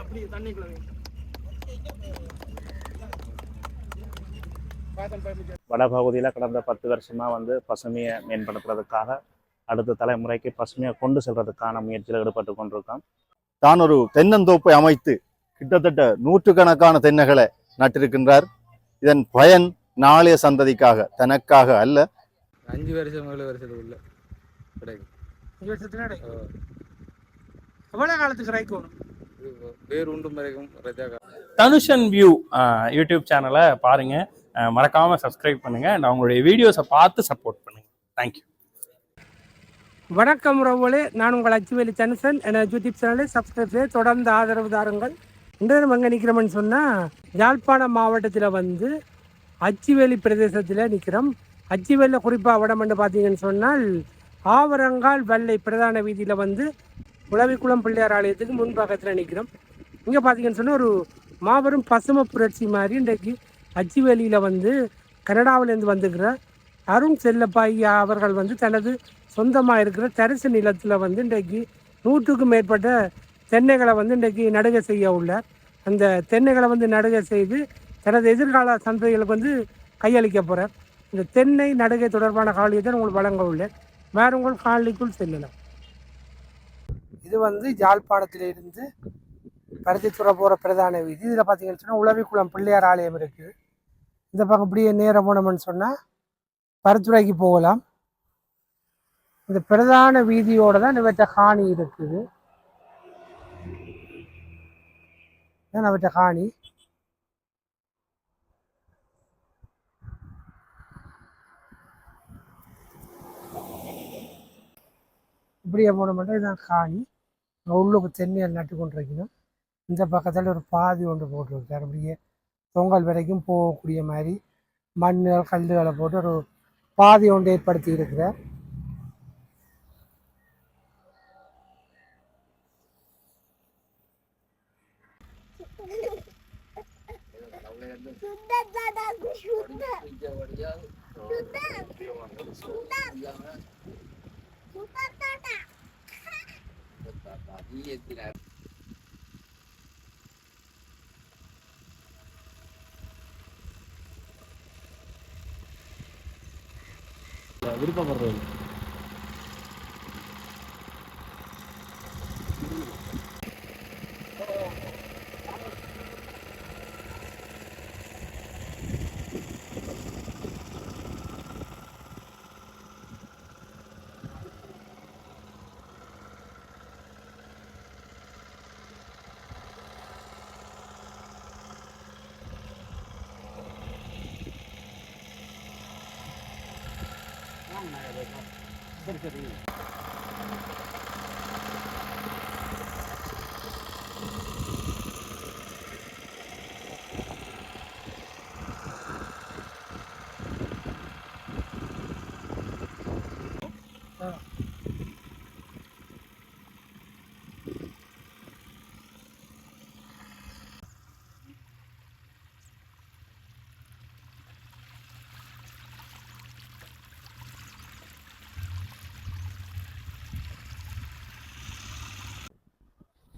அப்படி தண்ணிக்குள்ள. வடபகுதியில் கடந்த பத்து வருஷமாக வந்து பசுமையை மேம்படுத்துறதுக்காக அடுத்த தலைமுறைக்கு பசுமையை கொண்டு செல்றதுக்கான முயற்சியில் ஈடுபட்டு கொண்டிருக்கோம். தான் ஒரு தென்னந்தோப்பை அமைத்து கிட்டத்தட்ட நூற்றுக்கணக்கான தென்னைகளை நட்டிருக்கின்றார். இதன் பயன் நாளைய சந்ததிக்காக தனக்காக அல்ல. அஞ்சு வருஷம் ஏழு வருஷத்துக்குள்ள கிடைக்கும். அஞ்சு வருஷத்துல கிடைக்கும் எவ்வளவு காலத்துக்கு ரைக்கணும் வேறு மறைக்கும் உண்டும் தனுஷன் வியூ யூடியூப் சேனலை பாருங்க. மறக்காம சப்ஸ்கிரைப் பண்ணுங்க. அண்ட் அவங்களுடைய வீடியோஸை பார்த்து சப்போர்ட் பண்ணுங்க. தேங்க்யூ வணக்கம் உறவுகளே. நான் உங்கள் அச்சுவேலி தனுசன் எனது யூடியூப் சேனலை சப்ஸ்கிரைப் செய்து தொடர்ந்து ஆதரவு தாருங்கள். இன்று நம்ம எங்கே நிற்கிறோம்னு சொன்னால் யாழ்ப்பாணம் மாவட்டத்தில் வந்து அச்சுவேலி பிரதேசத்தில் நிற்கிறோம் அச்சுவேலியில் குறிப்பாக வடமண்டு பார்த்தீங்கன்னு சொன்னால் ஆவரங்கால் வெள்ளை பிரதான வீதியில் வந்து உளவிக்குளம் பிள்ளையார் ஆலயத்துக்கு முன்பக்கத்தில் நிற்கிறோம் இங்கே பார்த்தீங்கன்னு சொன்னால் ஒரு மாபெரும் பசுமை புரட்சி மாதிரி இன்றைக்கு அச்சுவேலியில் வந்து கனடாவிலேருந்து வந்துக்கிற அருண் செல்லப்பாயா அவர்கள் வந்து தனது சொந்தமாக இருக்கிற தரிசு நிலத்தில் வந்து இன்றைக்கு நூற்றுக்கும் மேற்பட்ட தென்னைகளை வந்து இன்றைக்கு நடுகை செய்ய உள்ளார் அந்த தென்னைகளை வந்து நடுகை செய்து தனது எதிர்கால சந்ததிகளுக்கு வந்து கையளிக்க போகிறார் இந்த தென்னை நடுகை தொடர்பான காலியத்தை உங்களுக்கு வழங்க உள்ளேன். வேறு உங்கள் காலிக்குள் செல்லலாம். இது வந்து யாழ்ப்பாணத்திலிருந்து பருத்தித்துறை போகிற பிரதான வீதி. இதில் பார்த்தீங்கன்னு சொன்னால் உளவிக்குளம் பிள்ளையார் ஆலயம் இருக்குது இந்த பக்கம் இப்படியே நேரம் போனோம்னு சொன்னால் பருத்துறைக்கு போகலாம். இந்த பிரதான வீதியோடு தான் இவற்ற காணி இருக்குது இதான் அவற்ற காணி. இப்படியே போன மட்டும் இதுதான் காணி. உள்ளுக்கு தென்னையில் நட்டு கொண்டிருக்கணும் இந்த பக்கத்தில் ஒரு பாதி ஒன்று போட்டிருக்காரு. அப்படியே பொங்கல் வரைக்கும் போகக்கூடிய மாதிரி மண்ணுகள் கல்லுகளை போட்டு ஒரு பாதி ஒன்று ஏற்படுத்தி இருக்கிறார். விருப்பப்படுறது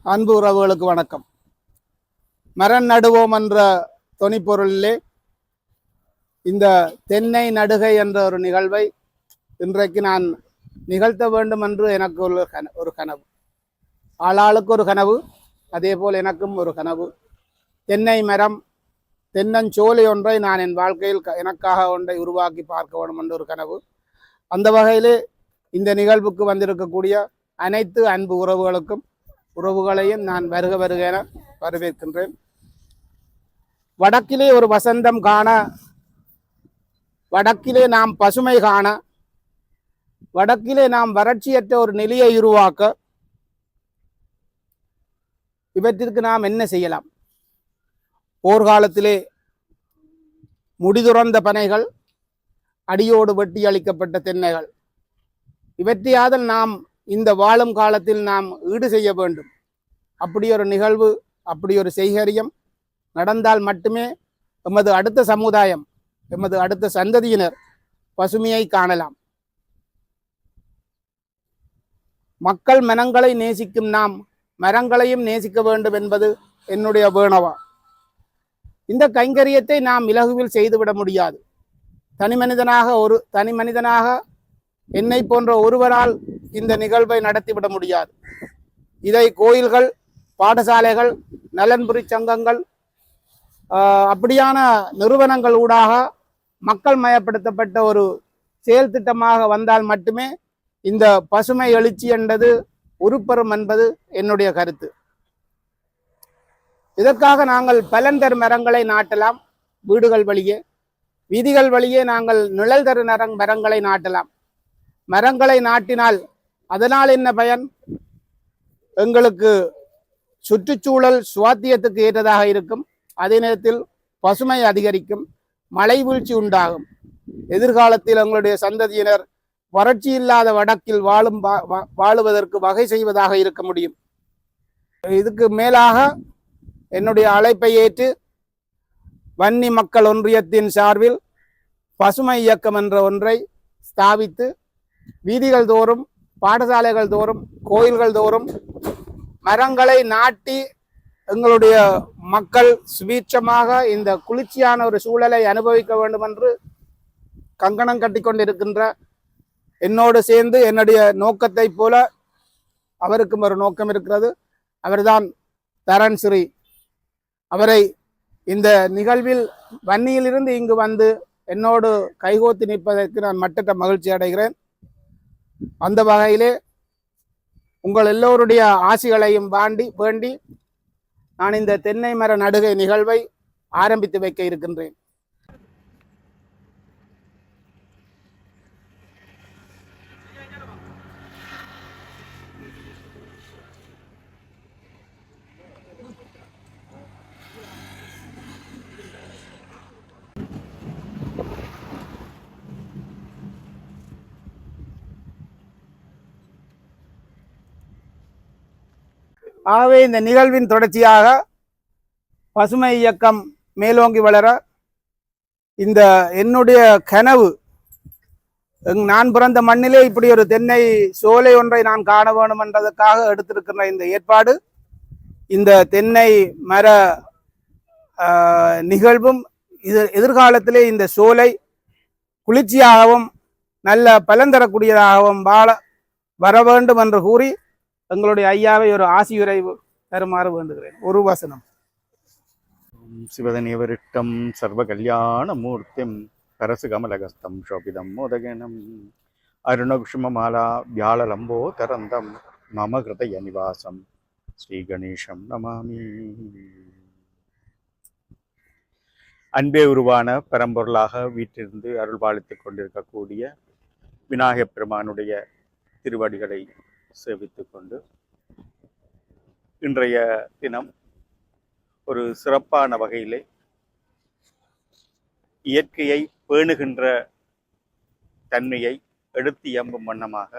அன்பு உறவுகளுக்கு வணக்கம். மரம் நடுவோம் என்ற தொனிப்பொருளிலே இந்த தென்னை நடுகை என்ற ஒரு நிகழ்வை இன்றைக்கு நான் நிகழ்த்த வேண்டும் என்று எனக்கு ஒரு கன ஒரு கனவு. ஆளாளுக்கு ஒரு கனவு அதே போல் எனக்கும் ஒரு கனவு. தென்னை மரம் தென்னஞ்சோலை ஒன்றை நான் என் வாழ்க்கையில் க- எனக்காக ஒன்றை உருவாக்கி பார்க்க வேண்டும் என்ற ஒரு கனவு. அந்த வகையிலே இந்த நிகழ்வுக்கு வந்திருக்கக்கூடிய அனைத்து அன்பு உறவுகளுக்கும் உறவுகளையும் நான் வருக வருக என வரவேற்கின்றேன். வடக்கிலே ஒரு வசந்தம் காண வடக்கிலே நாம் பசுமை காண வடக்கிலே நாம் வறட்சியற்ற ஒரு நிலையை உருவாக்க இவற்றிற்கு நாம் என்ன செய்யலாம்? போர்க்காலத்திலே முடிதுறந்த பனைகள் அடியோடு வெட்டி அளிக்கப்பட்ட தென்னைகள். இவற்றையாதல் நாம் இந்த வாழும் காலத்தில் நாம் ஈடு செய்ய வேண்டும். அப்படி ஒரு நிகழ்வு அப்படி ஒரு செய்கரியம் நடந்தால் மட்டுமே எமது அடுத்த சமுதாயம் எமது அடுத்த சந்ததியினர் பசுமையை காணலாம். மக்கள் மனங்களை நேசிக்கும் நாம் மரங்களையும் நேசிக்க வேண்டும் என்பது என்னுடைய வேணவா. இந்த கைங்கரியத்தை நாம் இலகுவில் செய்துவிட முடியாது. தனி மனிதனாக ஒரு தனி மனிதனாக என்னை போன்ற ஒருவரால் இந்த நிகழ்வை நடத்திவிட முடியாது. இதை கோயில்கள் பாடசாலைகள் நலன்புரி சங்கங்கள் ஆஹ், அப்படியான நிறுவனங்கள் ஊடாக மக்கள் மயப்படுத்தப்பட்ட ஒரு செயல் திட்டமாக வந்தால் மட்டுமே இந்த பசுமை எழுச்சி என்பது உருப்பெறும் என்பது என்னுடைய கருத்து. இதற்காக நாங்கள் பலன் தரும் மரங்களை நாட்டலாம் வீடுகள் வழியே. வீதிகள் வழியே நாங்கள் நிழல் தரு நரங் மரங்களை நாட்டலாம். மரங்களை நாட்டினால் அதனால் என்ன பயன்? எங்களுக்கு சுற்றுச்சூழல் சுவாத்தியத்துக்கு ஏற்றதாக இருக்கும். அதே நேரத்தில் பசுமை அதிகரிக்கும். மழை வீழ்ச்சி உண்டாகும். எதிர்காலத்தில் எங்களுடைய சந்ததியினர் வறட்சி இல்லாத வடக்கில் வாழும் வா- வா- வாழுவதற்கு வகை செய்வதாக இருக்க முடியும். இதுக்கு மேலாக என்னுடைய அழைப்பை ஏற்று வன்னி மக்கள் ஒன்றியத்தின் சார்பில் பசுமை இயக்கம் என்ற ஒன்றை ஸ்தாபித்து வீதிகள் தோறும் பாடசாலைகள் தோறும் கோயில்கள் தோறும் மரங்களை நாட்டி எங்களுடைய மக்கள் சுபீட்சமாக இந்த குளிர்ச்சியான ஒரு சூழலை அனுபவிக்க வேண்டும் என்று கங்கணம் கட்டிக்கொண்டிருக்கின்ற என்னோடு சேர்ந்து என்னுடைய நோக்கத்தை போல அவருக்கும் ஒரு நோக்கம் இருக்கிறது. அவர்தான் தரன் ஸ்ரீ. அவரை இந்த நிகழ்வில் வன்னியிலிருந்து இங்கு வந்து என்னோடு கைகோத்து நிற்பதற்கு நான் மட்டற்ற மகிழ்ச்சி அடைகிறேன். அந்த வகையிலே உங்கள் எல்லோருடைய ஆசிகளையும் வாண்டி வேண்டி நான் இந்த தென்னை மர நடுகை நிகழ்வை ஆரம்பித்து வைக்க இருக்கின்றேன். ஆகவே இந்த நிகழ்வின் தொடர்ச்சியாக பசுமை இயக்கம் மேலோங்கி வளர இந்த என்னுடைய கனவு எங் நான் பிறந்த மண்ணிலே இப்படி ஒரு தென்னை சோலை ஒன்றை நான் காண வேண்டும் என்றதற்காக எடுத்திருக்கின்ற இந்த ஏற்பாடு இந்த தென்னை மர நிகழ்வும் இது எதிர்காலத்திலே இந்த சோலை குளிர்ச்சியாகவும் நல்ல பலன் தரக்கூடியதாகவும் வாழ வர வேண்டும் என்று கூறி எங்களுடைய ஐயாவை ஒரு ஆசியுரை தருமாறு வேண்டுகிறேன். ஒரு வசனம். சிவதனியவரிட்டம் சர்வ கல்யாண மூர்த்திம் கரசு கமலகஸ்தம் சோபிதம் மோதகனம். அருணகுஷ்மமாலா வியாழலம்போ தரந்தம் மம ஹிருதய நிவாசம் ஸ்ரீ கணேசம் நமாமி. அன்பே உருவான பரம்பொருளாக வீட்டிலிருந்து அருள்பாலித்துக் கொண்டிருக்கக்கூடிய விநாயகப் பெருமானுடைய திருவடிகளை சேவித்துக் கொண்டு இன்றைய தினம் ஒரு சிறப்பான வகையிலே இயற்கையை பேணுகின்ற தன்மையை எடுத்து எம்பும் வண்ணமாக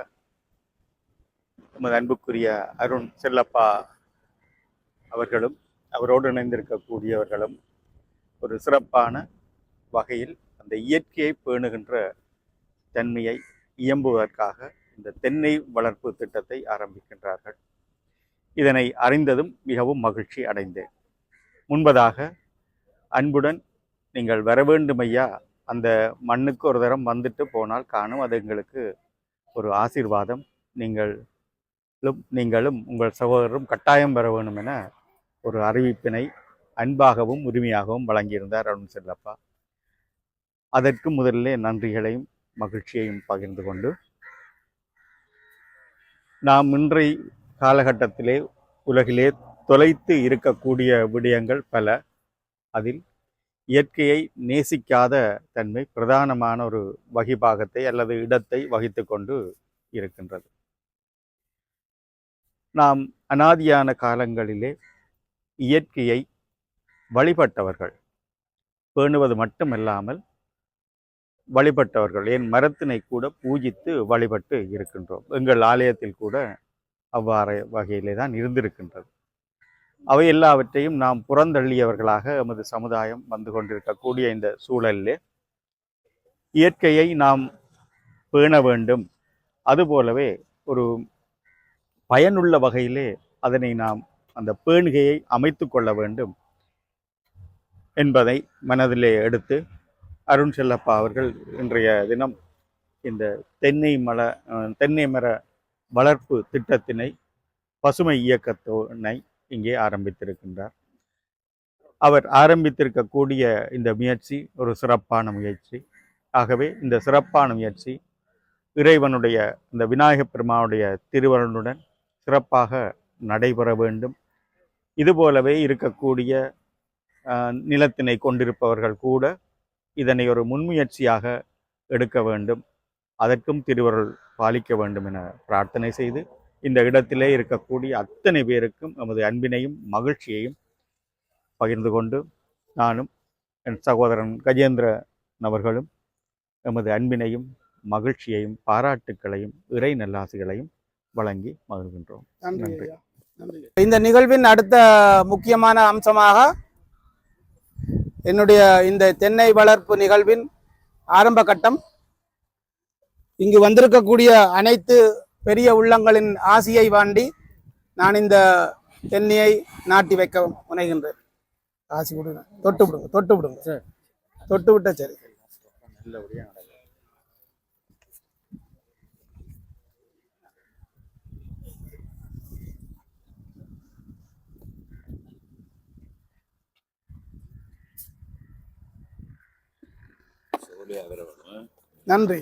நமது அன்புக்குரிய அருண் செல்லப்பா அவர்களும் அவரோடு இணைந்திருக்கக்கூடியவர்களும் ஒரு சிறப்பான வகையில் அந்த இயற்கையை பேணுகின்ற தன்மையை இயம்புவதற்காக இந்த தென்னை வளர்ப்பு திட்டத்தை ஆரம்பிக்கின்றார்கள். இதனை அறிந்ததும் மிகவும் மகிழ்ச்சி அடைந்தேன். முன்பதாக அன்புடன் நீங்கள் வர வேண்டும் ஐயா அந்த மண்ணுக்கு ஒரு தரம் வந்துட்டு போனால் காணும். அது எங்களுக்கு ஒரு ஆசீர்வாதம். நீங்களும் நீங்களும் உங்கள் சகோதரரும் கட்டாயம் பெற வேணும் என ஒரு அறிவிப்பினை அன்பாகவும் உரிமையாகவும் வழங்கியிருந்தார் அருண் செல்லப்பா. அதற்கு முதலிலே நன்றிகளையும் மகிழ்ச்சியையும் பகிர்ந்து கொண்டு நாம் இன்றை காலகட்டத்திலே உலகிலே தொலைத்து இருக்கக்கூடிய விடயங்கள் பல. அதில் இயற்கையை நேசிக்காத தன்மை பிரதானமான ஒரு வகிபாகத்தை அல்லது இடத்தை வகித்து கொண்டு இருக்கின்றது. நாம் அனாதியான காலங்களிலே இயற்கையை வழிபட்டவர்கள். பேணுவது மட்டுமல்லாமல் வழிபட்டவர்கள் என் மரத்தினை கூட பூஜித்து வழிபட்டு இருக்கின்றோம். எங்கள் ஆலயத்தில் கூட அவ்வாறு வகையிலே தான் இருந்திருக்கின்றது. அவை எல்லாவற்றையும் நாம் புறந்தள்ளியவர்களாக எமது சமுதாயம் வந்து கொண்டிருக்கக்கூடிய இந்த சூழலிலே இயற்கையை நாம் பேண வேண்டும். அதுபோலவே ஒரு பயனுள்ள வகையிலே அதனை நாம் அந்த பேணுகையை அமைத்து கொள்ள வேண்டும் என்பதை மனதிலே எடுத்து அருண் செல்லப்பா அவர்கள் இன்றைய தினம் இந்த தென்னை மல தென்னை மர வளர்ப்பு திட்டத்தினை பசுமை இயக்கத்தினை இங்கே ஆரம்பித்திருக்கின்றார். அவர் ஆரம்பித்திருக்கக்கூடிய இந்த முயற்சி ஒரு சிறப்பான முயற்சி. ஆகவே இந்த சிறப்பான முயற்சி இறைவனுடைய இந்த விநாயகப் பெருமானுடைய திருவருளுடன் சிறப்பாக நடைபெற வேண்டும். இதுபோலவே இருக்கக்கூடிய நிலத்தினை கொண்டிருப்பவர்கள் கூட இதனை ஒரு முன்முயற்சியாக எடுக்க வேண்டும் அதற்கும் திருவருள் பாலிக்க வேண்டும் என பிரார்த்தனை செய்து இந்த இடத்திலே இருக்கக்கூடிய அத்தனை பேருக்கும் எமது அன்பினையும் மகிழ்ச்சியையும் பகிர்ந்து கொண்டு நானும் என் சகோதரன் கஜேந்திரன் அவர்களும் எமது அன்பினையும் மகிழ்ச்சியையும் பாராட்டுக்களையும் இறை நல்லாசிகளையும் வழங்கி மகிழ்கின்றோம். நன்றி. இந்த நிகழ்வின் அடுத்த முக்கியமான அம்சமாக என்னுடைய இந்த தென்னை வளர்ப்பு நிகழ்வின் ஆரம்ப கட்டம். இங்கு வந்திருக்கக்கூடிய அனைத்து பெரிய உள்ளங்களின் ஆசியை வாண்டி நான் இந்த தென்னையை நாட்டி வைக்க முனைகின்றேன். ஆசி கொடுங்க. தொட்டு விடுங்க தொட்டு விடுங்க. தொட்டு விட்ட சரி. நன்றி.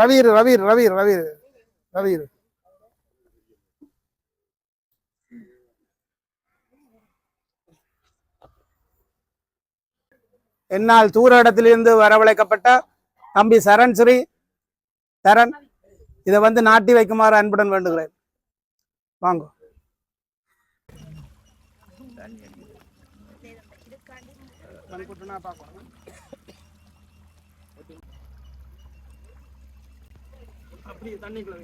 ரவீர் ரவீர் ரவீர் ரவீர் ரவீர். என்னால் தூர இடத்திலிருந்து வரவழைக்கப்பட்ட தம்பி சரண் ஸ்ரீ சரண் இதை வந்து நாட்டி வைக்குமாறு அன்புடன் வேண்டுகிறேன். வாங்க. அப்படியே தண்ணிக்குள்ள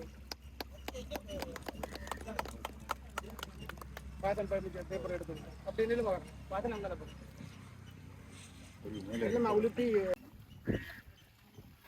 பாத்தன் பயணிக்க பேப்பர் எடுத்து அப்படி நின்று பார்க்கணும் பாதம் அங்கே இல்லைம்மா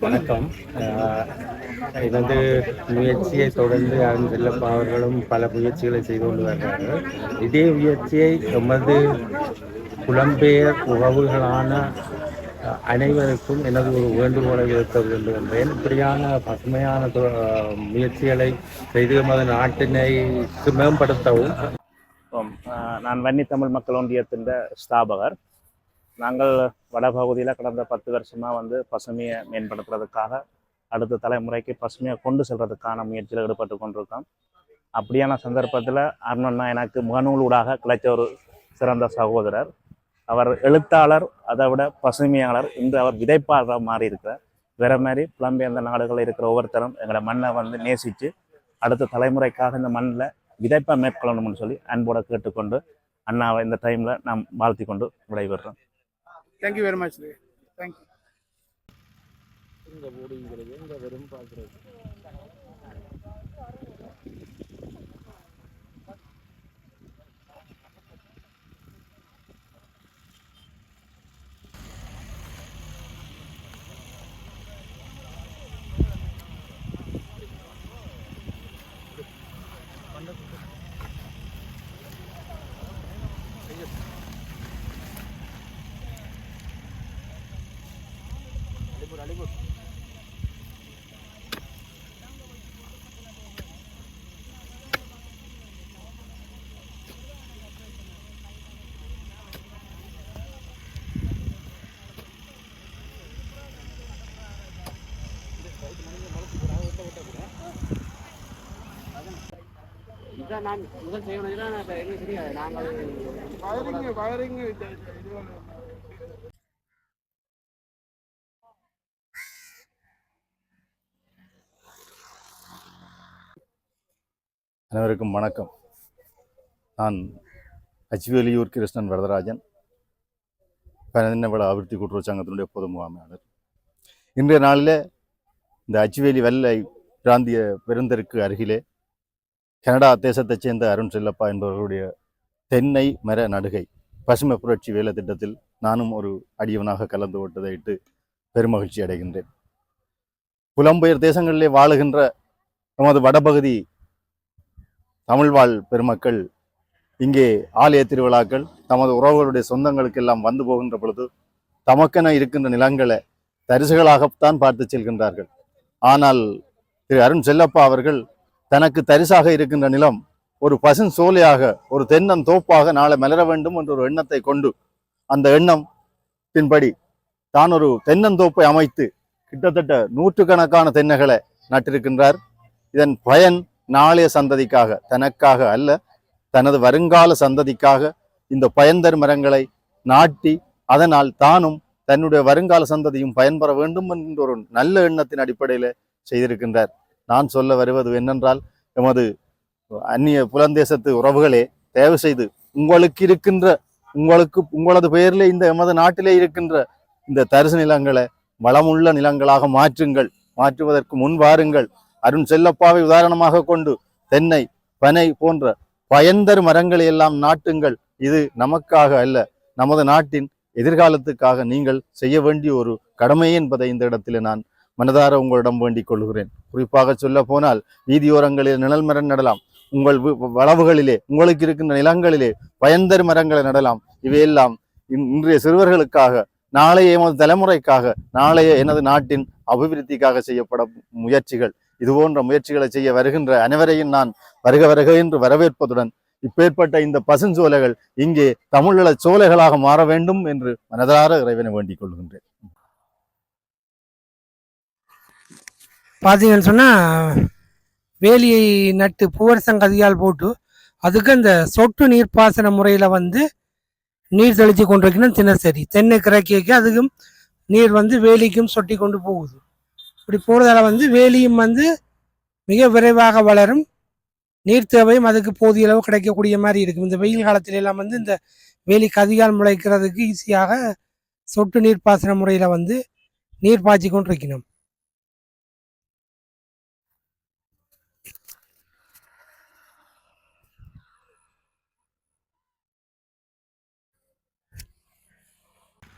வணக்கம். ஆஹ் இது வந்து முயற்சியை தொடர்ந்து அருண் செல்லப்பா அவர்களும் பல முயற்சிகளை செய்து கொண்டு வருகிறார்கள். இதே முயற்சியை எமது புலம்பெயர் உறவுகளான அனைவருக்கும் எனது ஒரு வேண்டுகோளை இருக்க விரும்புகின்றேன் இப்படியான பசுமையான தொ- முயற்சிகளை செய்து எமது நாட்டினை மேம்படுத்தவும். நான் வன்னி தமிழ் மக்கள் ஒன்றியத்தின் ஸ்தாபகர். நாங்கள் வடபகுதியில் கடந்த பத்து வருஷமாக வந்து பசுமையை மேம்படுத்துறதுக்காக அடுத்த தலைமுறைக்கு பசுமையை கொண்டு செல்றதுக்கான முயற்சியில் ஈடுபட்டு கொண்டிருக்கோம். அப்படியான சந்தர்ப்பத்தில் அருணண்ணா எனக்கு முகநூலூடாக கிடைச்ச ஒரு சிறந்த சகோதரர். அவர் எழுத்தாளர் அதை விட பசுமையாளர். இன்று அவர் விதைப்பாளராக மாறி இருக்கிறார் வேற மாதிரி புலம்பெயர்ந்த நாடுகளில் இருக்கிற ஒவ்வொருத்தரும் எங்களை மண்ணை வந்து நேசித்து அடுத்த தலைமுறைக்காக இந்த மண்ணில் விதைப்பாக மேற்கொள்ளணும்னு சொல்லி அன்போட கேட்டுக்கொண்டு அண்ணாவை இந்த டைமில் நாம் வாழ்த்தி கொண்டு விடைபெறுறோம். Thank you very much thank you இங்க ஓடிங்கிறது இங்க வெறும் பார்க்குறது நான் முதல் செய்யணும் அனைவருக்கும் வணக்கம். நான் அச்சுவேலியூர் கிருஷ்ணன் வரதராஜன். பனதினவள அபிவிருத்தி கூட்டுறவு சங்கத்தினுடைய பொது முகாமையாளர். இன்றைய நாளில் இந்த அச்சுவேலி வெள்ளை பிராந்திய பெருந்தருக்கு அருகிலே கனடா தேசத்தைச் சேர்ந்த அருண் செல்லப்பா என்பவர்களுடைய தென்னை மர நடுகை பசுமை புரட்சி வேலை திட்டத்தில் நானும் ஒரு அடியவனாக கலந்து கொண்டதை இட்டு பெருமகிழ்ச்சி அடைகின்றேன். புலம்பெயர் தேசங்களிலே வாழுகின்ற நமது வடபகுதி தமிழ் வாழ் பெருமக்கள் இங்கே ஆலய திருவிழாக்கள் தமது உறவுகளுடைய சொந்தங்களுக்கெல்லாம் வந்து போகின்ற பொழுது தமக்கென இருக்கின்ற நிலங்களை தரிசுகளாகத்தான் பார்த்து செல்கின்றார்கள். ஆனால் திரு அருண் செல்லப்பா அவர்கள் தனக்கு தரிசாக இருக்கின்ற நிலம் ஒரு பசும் சோலையாக ஒரு தென்னன் தோப்பாக நாளை மலர வேண்டும் என்ற ஒரு எண்ணத்தை கொண்டு அந்த எண்ணம் பின்படி தான் ஒரு தென்னந்தோப்பை அமைத்து கிட்டத்தட்ட நூற்றுக்கணக்கான தென்னைகளை நட்டிருக்கின்றார். இதன் பயன் நாளைய சந்ததிக்காக தனக்காக அல்ல தனது வருங்கால சந்ததிக்காக இந்த பயன்தரு மரங்களை நாட்டி அதனால் தானும் தன்னுடைய வருங்கால சந்ததியும் பயன்பெற வேண்டும் என்ற ஒரு நல்ல எண்ணத்தின் அடிப்படையில் செய்திருக்கின்றார். நான் சொல்ல வருவது என்னென்றால் எமது அந்நிய புலந்தேசத்து உறவுகளே தயவு செய்து உங்களுக்கு இருக்கின்ற உங்களுக்கு உங்களது பெயரிலே இந்த எமது நாட்டிலே இருக்கின்ற இந்த தரிசு நிலங்களை வளமுள்ள நிலங்களாக மாற்றுங்கள். மாற்றுவதற்கு முன் வாருங்கள். அருண் செல்லப்பாவை உதாரணமாக கொண்டு தென்னை பனை போன்ற பயன்தரு மரங்களை எல்லாம் நாட்டுங்கள். இது நமக்காக அல்ல நமது நாட்டின் எதிர்காலத்துக்காக நீங்கள் செய்ய வேண்டிய ஒரு கடமை என்பதை இந்த இடத்தில் நான் மனதார உங்களிடம் வேண்டிக் கொள்கிறேன் குறிப்பாக சொல்ல போனால் வீதியோரங்களில் நிழல் மரம் நடலாம். உங்கள் வளவுகளிலே உங்களுக்கு இருக்கின்ற நிலங்களிலே பயந்தர் மரங்களை நடலாம். இவையெல்லாம் இன்றைய சிறுவர்களுக்காக நாளைய எமது தலைமுறைக்காக நாளைய எனது நாட்டின் அபிவிருத்திக்காக செய்யப்படும் முயற்சிகள். இதுபோன்ற முயற்சிகளை செய்ய வருகின்ற அனைவரையும் நான் வருக வருக என்று வரவேற்பதுடன் இப்பேற்பட்ட இந்த பசுஞ்சோலைகள் இங்கே தமிழீழ சோலைகளாக மாற வேண்டும் என்று மனதார இறைவனை வேண்டிக் கொள்கின்றேன். பார்த்தீங்கன்னு சொன்னால் வேலியை நட்டு பூவரசங்கதியால் போட்டு அதுக்கு அந்த சொட்டு நீர்ப்பாசன முறையில் வந்து நீர் தெளித்து கொண்டிருக்கணும் தினசரி. தென்னை கிரக்கிக்கு அதுக்கும் நீர் வந்து வேலிக்கும் சொட்டி கொண்டு போகுது. இப்படி போகிறதால வந்து வேலியும் வந்து மிக விரைவாக வளரும். நீர் தேவையும் அதுக்கு போதிய அளவு கிடைக்கக்கூடிய மாதிரி இருக்கும். இந்த வெயில் காலத்துல எல்லாம் வந்து இந்த வேலி கதிகால் முளைக்கிறதுக்கு ஈஸியாக சொட்டு நீர்ப்பாசன முறையில் வந்து நீர் பாய்ச்சி கொண்டு இருக்கணும்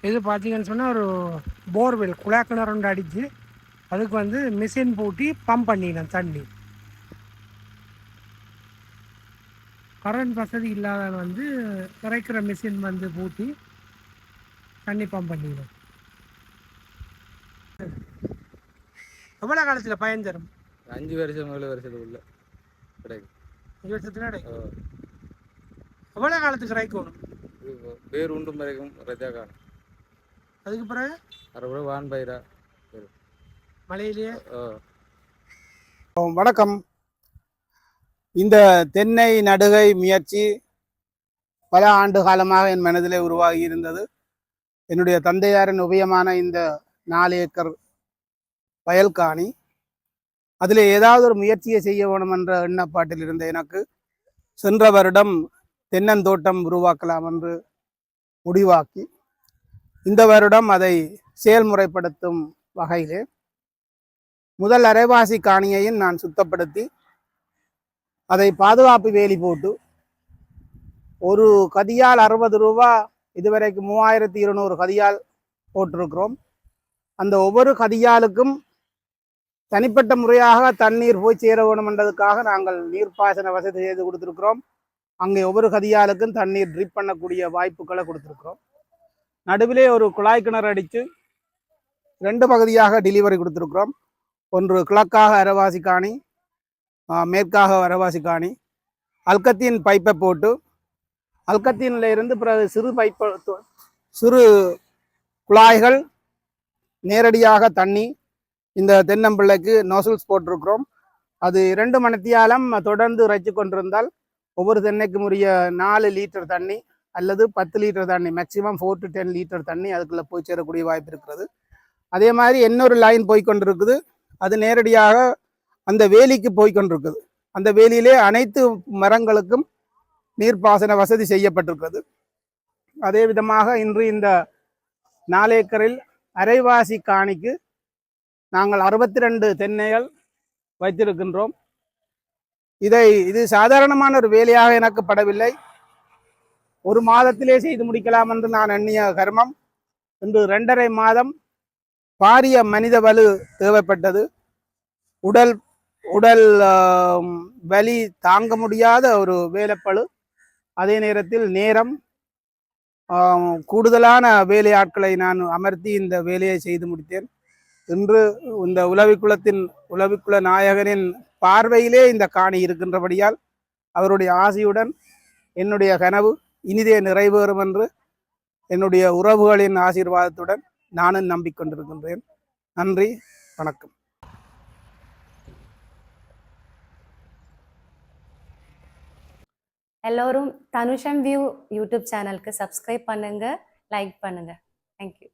இது பார்த்தீங்கன்னு சொன்னால் ஒரு போர்வெல் குழா கிணறு ஒன்று அடித்து அதுக்கு வந்து மிஷின் பூட்டி பம்ப் பண்ணினேன் தண்ணி. கரண்ட் வசதி இல்லாத வந்து இறைக்கிற மிஷின் வந்து பூட்டி தண்ணி பம்ப் பண்ணினோம் எவ்வளோ காலத்தில் பயன் தரும்? அஞ்சு வருஷம் ஏழு வருஷத்துக்குள்ள கிடைக்கும். அஞ்சு வருஷத்துல கிடைக்கும்? எவ்வளோ காலத்துக்கு இறைக்கணும்? வேர் உண்டும் வரைக்கும் ரஜா காணும் அதுக்கு பிறகு? அறுபது வான் பயிரா மழையிலேயே ஓ வணக்கம். இந்த தென்னை நடுகை முயற்சி பல ஆண்டு காலமாக என் மனதிலே உருவாகி இருந்தது. என்னுடைய தந்தையாரின் உபயமான இந்த நாலு ஏக்கர் வயல்காணி அதில் ஏதாவது ஒரு முயற்சியை செய்ய வேணும் என்ற எண்ணப்பாட்டில் இருந்த எனக்கு சென்ற வருடம் தென்னந்தோட்டம் உருவாக்கலாம் என்று முடிவாக்கி இந்த வருடம் அதை செயல்முறைப்படுத்தும் வகையிலே முதல் அரைவாசி காணியையும் நான் சுத்தப்படுத்தி அதை பாதுகாப்பு வேலி போட்டு ஒரு கதியால் அறுபது ரூபா இதுவரைக்கும் மூவாயிரத்தி இருநூறு கதியால் போட்டிருக்கிறோம். அந்த ஒவ்வொரு கதியாலுக்கும் தனிப்பட்ட முறையாக தண்ணீர் போய் சேர வேணுமென்றதுக்காக நாங்கள் நீர்ப்பாசன வசதி செய்து கொடுத்துருக்குறோம். அங்கே ஒவ்வொரு கதியாலுக்கும் தண்ணீர் ட்ரிப் பண்ணக்கூடிய வாய்ப்புகளை கொடுத்துருக்குறோம். நடுவிலே ஒரு குழாய் கிணறு அடித்து ரெண்டு பகுதியாக டெலிவரி கொடுத்துருக்குறோம். ஒன்று கிழக்காக அரவாசி காணி மேற்காக அரவாசி காணி. அல்கத்தின் பைப்பை போட்டு அல்கத்தின்ல இருந்து பிறகு சிறு பைப்பை தொ- சிறு குழாய்கள் நேரடியாக தண்ணி இந்த தென்னம்பிள்ளைக்கு நோசல்ஸ் போட்டிருக்கிறோம். அது இரண்டு மணித்தியாலம் தொடர்ந்து இறைச்சி கொண்டிருந்தால் ஒவ்வொரு தென்னைக்கும் உரிய நாலு லிட்டர் தண்ணி அல்லது பத்து லிட்டர் தண்ணி maximum four to ten litre தண்ணி அதுக்குள்ளே போய் சேரக்கூடிய வாய்ப்பு இருக்கிறது. அதே மாதிரி இன்னொரு லைன் போய்கொண்டிருக்குது அது நேரடியாக அந்த வேலிக்கு போய்கொண்டிருக்குது அந்த வேலியிலே அனைத்து மரங்களுக்கும் நீர்ப்பாசன வசதி செய்யப்பட்டிருக்கிறது. அதே விதமாக இன்று இந்த நாலேக்கரில் அரைவாசி காணிக்கு நாங்கள் அறுபத்தி ரெண்டு தென்னைகள் வைத்திருக்கின்றோம். இதை இது சாதாரணமான ஒரு வேலையாக எனக்கு படவில்லை. ஒரு மாதத்திலே செய்து முடிக்கலாம் என்று நான் எண்ணிய கர்மம். இன்று ரெண்டரை மாதம் பாரிய மனித வலு தேவைப்பட்டது. உடல் உடல் வலி தாங்க முடியாத ஒரு வேலைப்பழு. அதே நேரத்தில் நேரம் கூடுதலான வேலையாட்களை நான் அமர்த்தி இந்த வேலையை செய்து முடித்தேன். இன்று இந்த உளவிக்குளத்தின் உளவிக்குள நாயகனின் பார்வையிலே இந்த காணி இருக்கின்றபடியால் அவருடைய ஆசையுடன் என்னுடைய கனவு இனிதே நிறைவேறும் என்று என்னுடைய உறவுகளின் ஆசீர்வாதத்துடன் நானும் நம்பிக்கொண்டிருக்கின்றேன். நன்றி வணக்கம். எல்லோரும் தனுஷம் வியூ யூடியூப் சேனலுக்கு சப்ஸ்கிரைப் பண்ணுங்க லைக் பண்ணுங்க. Thank you